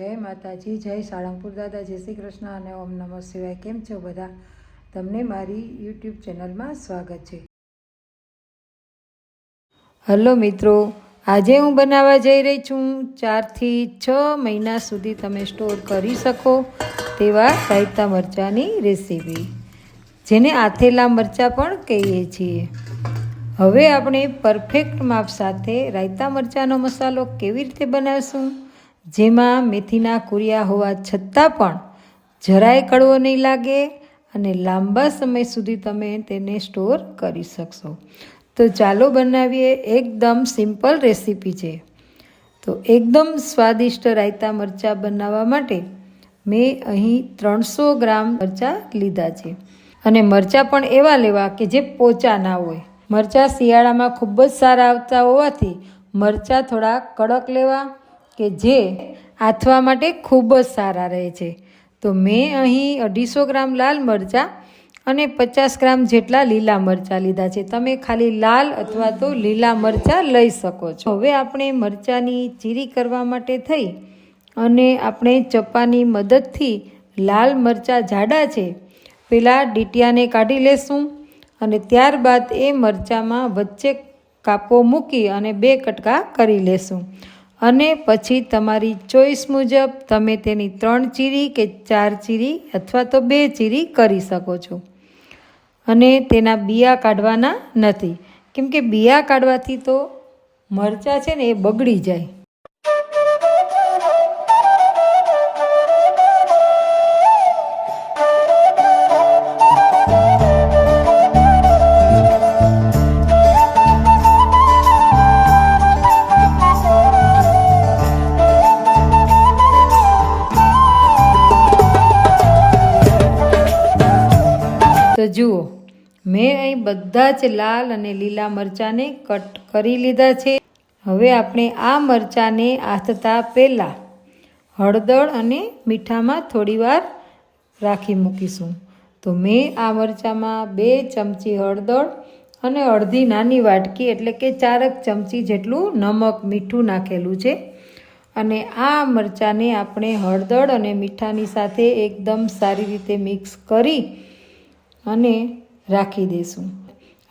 જય માતાજી, જય સાળંગપુર દાદા, જય શ્રી કૃષ્ણ અને ઓમ નમઃ શિવાય. કેમ છો બધા? તમને મારી યુટ્યુબ ચેનલમાં સ્વાગત છે. હલો મિત્રો, આજે હું બનાવવા જઈ રહી છું. ચારથી છ મહિના સુધી તમે સ્ટોર કરી શકો તેવા રાયતા મરચાંની રેસીપી, જેને આથેલા મરચાં પણ કહીએ છીએ. હવે આપણે પરફેક્ટ માપ સાથે રાયતા મરચાંનો મસાલો કેવી રીતે બનાવશું? જેમાં મેથીના કુરિયા હોવા છતાં પણ જરાય કડવો નહીં લાગે અને લાંબા સમય સુધી તમે તેને સ્ટોર કરી શકશો. તો ચાલો બનાવીએ એકદમ સિમ્પલ રેસીપી છે. તો એકદમ સ્વાદિષ્ટ રાયતા મરચાં બનાવવા માટે મેં અહીં ત્રણસો ગ્રામ મરચાં લીધા છે. અને મરચાં પણ એવા લેવા કે જે પોચા ના હોય. મરચાં શિયાળામાં ખૂબ જ સારા આવતા હોવાથી મરચાં થોડા કડક લેવા કે જે આથવા માટે ખૂબ જ સારા રહે છે. તો મેં અહીં અઢીસો ગ્રામ લાલ મરચાં અને પચાસ ગ્રામ જેટલા લીલા મરચાં લીધા છે. તમે ખાલી લાલ અથવા તો લીલા મરચાં લઈ શકો છો. હવે આપણે મરચાંની ચીરી કરવા માટે થઈ અને આપણે ચપ્પાની મદદથી લાલ મરચાં જાડા છે. પેલા ડીટિયાને કાઢી લેશું અને ત્યારબાદ એ મરચાંમાં વચ્ચે કાપો મૂકી અને બે કટકા કરી લેશું. અને પછી તમારી ચોઈસ મુજબ તમે તેની ત્રણ ચીરી કે ચાર ચીરી અથવા તો બે ચીરી કરી શકો છો. અને તેના બિયા કાઢવાના નથી. કેમ કે બિયા કાઢવાથી તો મરચાં છે ને એ બગડી જાય. બધા જ લાલ અને લીલા મરચાંને કટ કરી લીધા છે. હવે આપણે આ મરચાંને આથતા પહેલાં હળદર અને મીઠામાં થોડીવાર રાખી મૂકીશું. તો મેં આ મરચાંમાં બે ચમચી હળદર અને અડધી નાની વાટકી, એટલે કે ચારક ચમચી જેટલું નમક મીઠું નાખેલું છે. અને આ મરચાંને આપણે હળદર અને મીઠાની સાથે એકદમ સારી રીતે મિક્સ કરી અને રાખી દઈશું.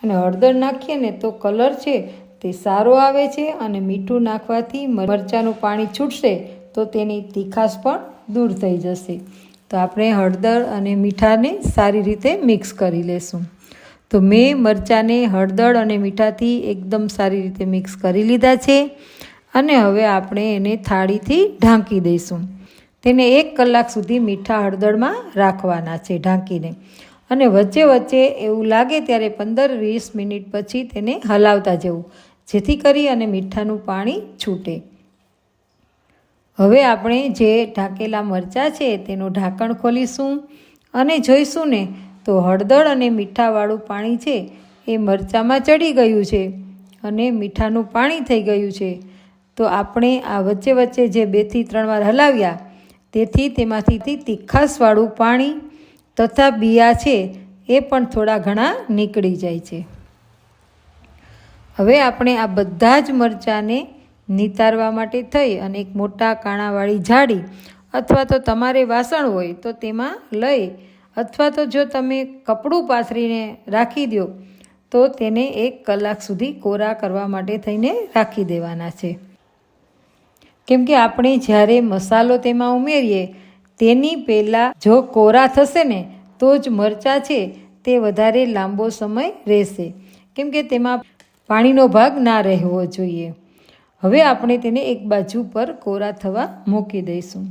અને હળદર નાખીએ ને તો કલર છે તે સારો આવે છે અને મીઠું નાખવાથી મરચાંનું પાણી છૂટશે તો તેની તીખાશ પણ દૂર થઈ જશે. તો આપણે હળદર અને મીઠાને સારી રીતે મિક્સ કરી લેશું. તો મેં મરચાંને હળદર અને મીઠાથી એકદમ સારી રીતે મિક્સ કરી લીધા છે અને હવે આપણે એને થાળીથી ઢાંકી દઈશું. તેને એક કલાક સુધી મીઠા હળદરમાં રાખવાના છે ઢાંકીને. અને વચ્ચે વચ્ચે એવું લાગે ત્યારે પંદર વીસ મિનિટ પછી તેને હલાવતા જવું, જેથી કરી અને મીઠાનું પાણી છૂટે. હવે આપણે જે ઢાંકેલા મરચાં છે તેનું ઢાંકણ ખોલીશું અને જોઈશું ને તો હળદર અને મીઠાવાળું પાણી છે એ મરચાંમાં ચડી ગયું છે અને મીઠાનું પાણી થઈ ગયું છે. તો આપણે આ વચ્ચે વચ્ચે જે બેથી ત્રણ વાર હલાવ્યા, તેથી તેમાંથી તીખાસવાળું પાણી તથા બિયા છે એ પણ થોડા ઘણા નીકળી જાય છે. હવે આપણે આ બધા જ મરચાંને નિતારવા માટે થઈ અને એક મોટા કાણાવાળી જાડી અથવા તો તમારે વાસણ હોય તો તેમાં લઈ અથવા તો જો તમે કપડું પાથરીને રાખી દો તો તેને એક કલાક સુધી કોરા કરવા માટે થઈને રાખી દેવાના છે. કેમ કે આપણે જ્યારે મસાલો તેમાં ઉમેરીએ તેની પહેલાં જો કોરા થશે ને, તો જ મરચાં છે, તે વધારે લાંબો સમય રહેશે. કેમ કે તેમાં પાણીનો ભાગ ના રહેવો જોઈએ. હવે આપણે તેને એક બાજુ પર કોરા થવા મૂકી દઈશું.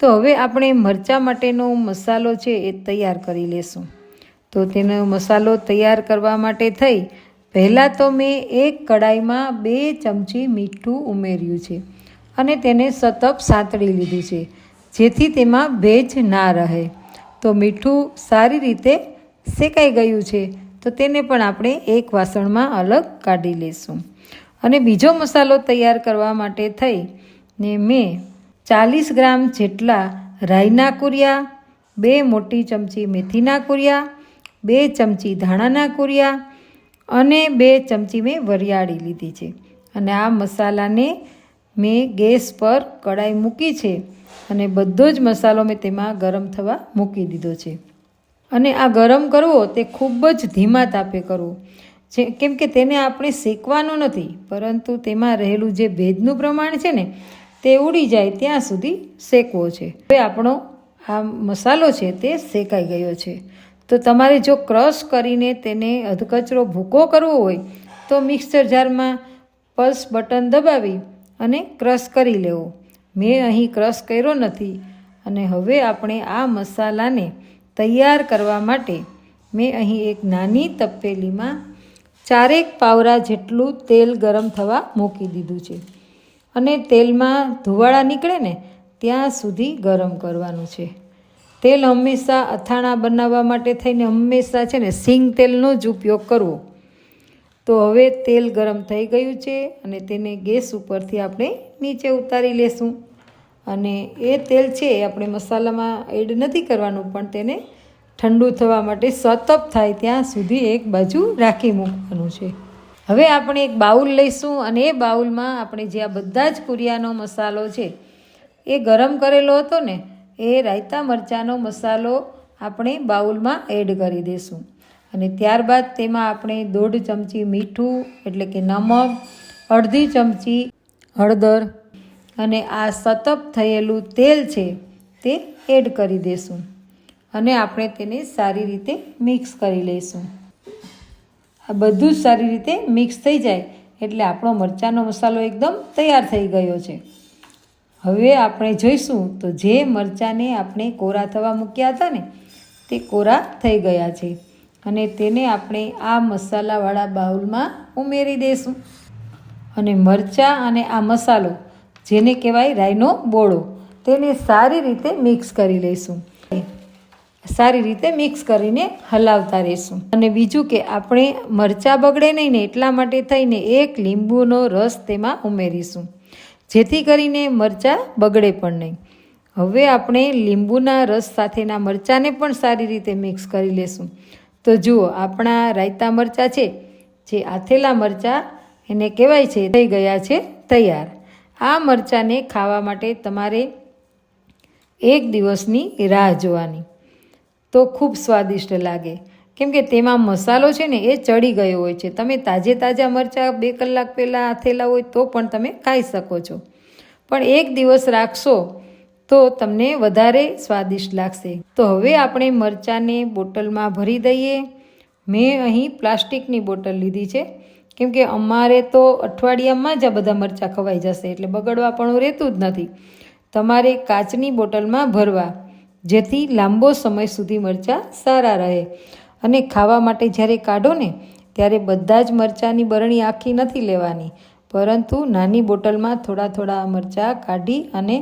તો હવે આપણે મરચાં માટેનો મસાલો છે એ તૈયાર કરી લેશું. તો તેનો મસાલો તૈયાર કરવા માટે થઈ, પહેલાં તો મેં એક કડાઈમાં બે ચમચી મીઠું ઉમેર્યું છે અને તેને સતત સાંતળી લીધું છે. જેથી તેમાં ભેજ ના રહે. તો મીઠું સારી રીતે શેકાઈ ગયું છે, તો તેને પણ આપણે એક વાસણમાં અલગ કાઢી લઈશું અને બીજો મસાલો તૈયાર કરવા માટે થઈ ને મેં ચાલીસ ગ્રામ જેટલા રાઈના કુરિયા, બે મોટી ચમચી મેથીના કુરિયા, બે ચમચી ધાણાના કુરિયા અને બે ચમચી મેં વરિયાળી લીધી છે. અને આ મસાલાને મેં ગેસ પર કડાઈ મૂકી છે. અને બધો જ મસાલો મેં તેમાં ગરમ થવા મૂકી દીધો છે. અને આ ગરમ કરવો તે ખૂબ જ ધીમા તાપે કરવો. જે કેમ કે તેને આપણે શેકવાનું નથી, પરંતુ તેમાં રહેલું જે ભેજનું પ્રમાણ છે ને, તે ઉડી જાય ત્યાં સુધી શેકવો છે. હવે આપણો આ મસાલો છે તે શેકાઈ ગયો છે. તો તમારે જો ક્રશ કરીને તેને અધકચરો ભૂકો કરવો હોય, તો મિક્સર જારમાં પલ્સ બટન દબાવી અને ક્રશ કરી લેવો. મેં અહીં ક્રશ કર્યો નથી અને હવે આપણે આ મસાલાને તૈયાર કરવા માટે મેં અહીં એક નાની તપેલીમાં ચારેક પાવરા જેટલું તેલ ગરમ થવા મૂકી દીધું છે. અને તેલમાં ધુવાળા નીકળે ને ત્યાં સુધી ગરમ કરવાનું છે. તેલ હંમેશા અથાણા બનાવવા માટે થઈને હંમેશા છે ને સિંગ તેલનો જ ઉપયોગ કરવો. તો હવે તેલ ગરમ થઈ ગયું છે અને તેને ગેસ ઉપરથી આપણે નીચે ઉતારી લેશું. અને એ તેલ છે આપણે મસાલામાં એડ નથી કરવાનું, પણ તેને ઠંડુ થવા માટે સતપ થાય ત્યાં સુધી એક બાજુ રાખી મૂકવાનું છે. હવે આપણે એક બાઉલ લઈશું અને એ બાઉલમાં આપણે જે આ બધા જ કુરિયાનો મસાલો છે, એ ગરમ કરેલો હતો ને, એ રાયતા મરચાંનો મસાલો આપણે બાઉલમાં એડ કરી દઈશું અને ત્યારબાદ તેમાં આપણે દોઢ ચમચી મીઠું, એટલે કે નમક, અડધી ચમચી હળદર અને આ સતપ થયેલું તેલ છે તે એડ કરી દઈશું અને આપણે તેને સારી રીતે મિક્સ કરી લઈશું. આ બધું જ સારી રીતે મિક્સ થઈ જાય એટલે આપણો મરચાંનો મસાલો એકદમ તૈયાર થઈ ગયો છે. હવે આપણે જોઈશું તો જે મરચાંને આપણે કોરા થવા મૂક્યા હતા ને, તે કોરા થઈ ગયા છે. અને તેને આપણે આ મસાલાવાળા બાઉલમાં ઉમેરી દઈશું અને મરચાં અને આ મસાલો જેને કહેવાય રાઈનો બોળો. તેને સારી રીતે મિક્સ કરી લઈશું. સારી રીતે મિક્સ કરીને હલાવતા રહીશું. અને બીજું કે આપણે મરચાં બગડે નહીં ને એટલા માટે થઈને એક લીંબુનો રસ તેમાં ઉમેરીશું. જેથી કરીને મરચાં બગડે પણ નહીં. હવે આપણે લીંબુના રસ સાથેના મરચાંને પણ સારી રીતે મિક્સ કરી લેશું. તો જુઓ, આપણા રાયતા મરચાં છે. જે આથેલા મરચાં, એને કહેવાય છે, થઈ ગયા છે, તૈયાર. આ મરચાંને ખાવા માટે તમારે એક દિવસની રાહ જોવાની. તો ખૂબ સ્વાદિષ્ટ લાગે. કેમ કે તેમાં મસાલો છે ને એ ચડી ગયો હોય છે. તમે તાજે તાજા મરચાં બે કલાક પહેલાં આથેલા હોય તો પણ તમે ખાઈ શકો છો. પણ એક દિવસ રાખશો તો તમને વધારે સ્વાદિષ્ટ લાગશે. તો હવે આપણે મરચાંને બોટલમાં ભરી દઈએ. મેં અહીં પ્લાસ્ટિકની બોટલ લીધી છે. કેમ કે અમારે તો અઠવાડિયામાં જ આ બધા મરચાં ખવાઈ જશે, એટલે બગડવા પણ રહેતું જ નથી. તમારે કાચની બોટલમાં ભરવા, જેથી લાંબો સમય સુધી મરચાં સારા રહે. અને ખાવા માટે જ્યારે કાઢો ને, ત્યારે બધા જ મરચાંની બરણી આખી નથી લેવાની. પરંતુ નાની બોટલમાં થોડા થોડા મરચાં કાઢી અને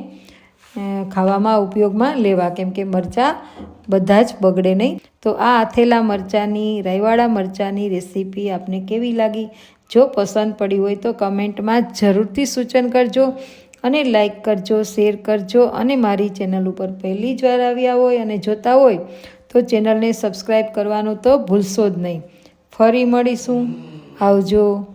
ખાવામાં ઉપયોગમાં લેવા, કેમ કે મરચાં બધા જ બગડે નહીં. તો આ આથેલા મરચાંની રાઈવાળા મરચાંની રેસીપી આપને કેવી લાગી? જો પસંદ પડી હોય તો કમેન્ટમાં જરૂરથી સૂચન કરજો અને લાઈક કરજો, શેર કરજો અને મારી ચેનલ ઉપર પહેલી જ વાર આવ્યા હોય અને જોતા હોય તો ચેનલને સબસ્ક્રાઈબ કરવાનું તો ભૂલશો જ નહીં. ફરી મળીશું. આવજો.